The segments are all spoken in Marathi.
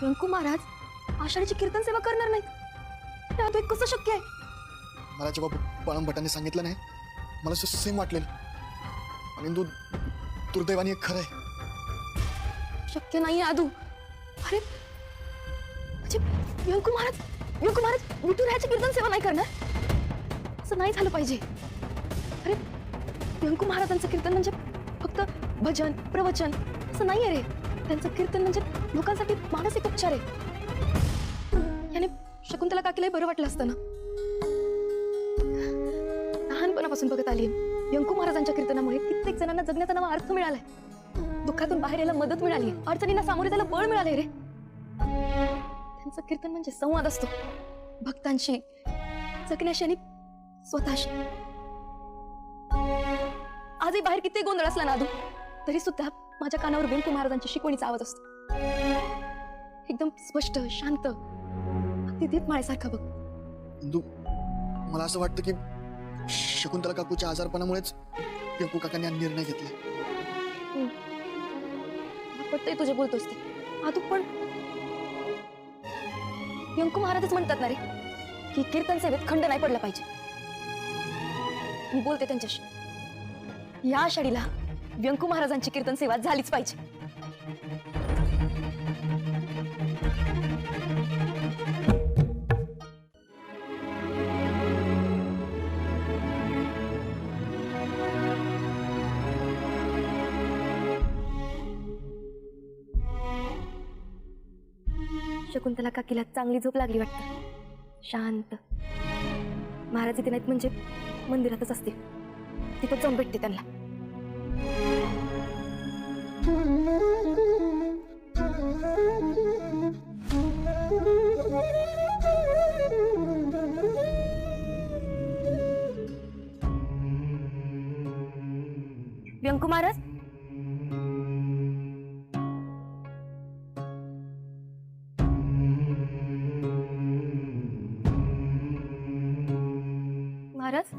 व्यंकू महाराज आषाढीची कीर्तन सेवा करणार नाहीत. हे अद्वैत कसं शक्य आहे? मला जेव्हा पळम भटांनी सांगितलं नाही. मला सेम वाटलेलं. आणि दु दुर्दैवाने खरं आहे. शक्य नाही आदू. अरे म्हणजे व्यंकू महाराज व्यंकू महाराज विठुरायाची कीर्तन सेवा नाही करणार? असं नाही झालं पाहिजे. अरे व्यंकू महाराजांचं कीर्तन म्हणजे फक्त भजन प्रवचन असं नाही आहे रे. त्यांचं कीर्तन म्हणजे लोकांसाठी मानसिक उपचार आहे. याने शकुंतला काकीला बरं वाटलं असतं ना. लहानपणापासून बघत आली यंकू महाराजांच्या कीर्तनामुळे कित्येक जणांना जगण्याचा नवा अर्थ मिळालाय. दुःखातून बाहेर यायला मदत मिळाली अडचणींना सामोरे त्याला बळ मिळाले रे. त्यांचं कीर्तन म्हणजे संवाद असतो. भक्तांशी जगण्याशी आणि स्वतःशी. आजही बाहेर किती गोंधळ असला ना तरी सुद्धा माझ्या कानावर व्यंकू महाराजांची शिकवणीचा आवाज असतो. एकदम स्पष्ट शांत अगदी दीपमाळेसारखा बघ. इंदू मला असं वाटतं की शकुंतला काकूच्या आजारपणामुळेच पिंकू काकांनी हा निर्णय घेतला. पटतंय तुझे बोलतोस ते आतू पण. व्यंकू महाराजच म्हणतात ना रे की कीर्तन सेवेत खंड नाही पडला पाहिजे. मी बोलते त्यांच्याशी. या आषाढीला व्यंकू महाराजांची कीर्तन सेवा झालीच पाहिजे. शकुंतला काकीला चांगली झोप लागली वाटतं. शांत. महाराज इथे नाहीत म्हणजे मंदिरातच असते तिथं जाऊन भेटते त्यांना. व्यंकू महाराज? महाराज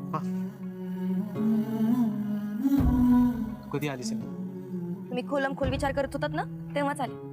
कधी आलीस? तुम्ही खोलम खोल विचार करत होतात ना तेव्हाच आले.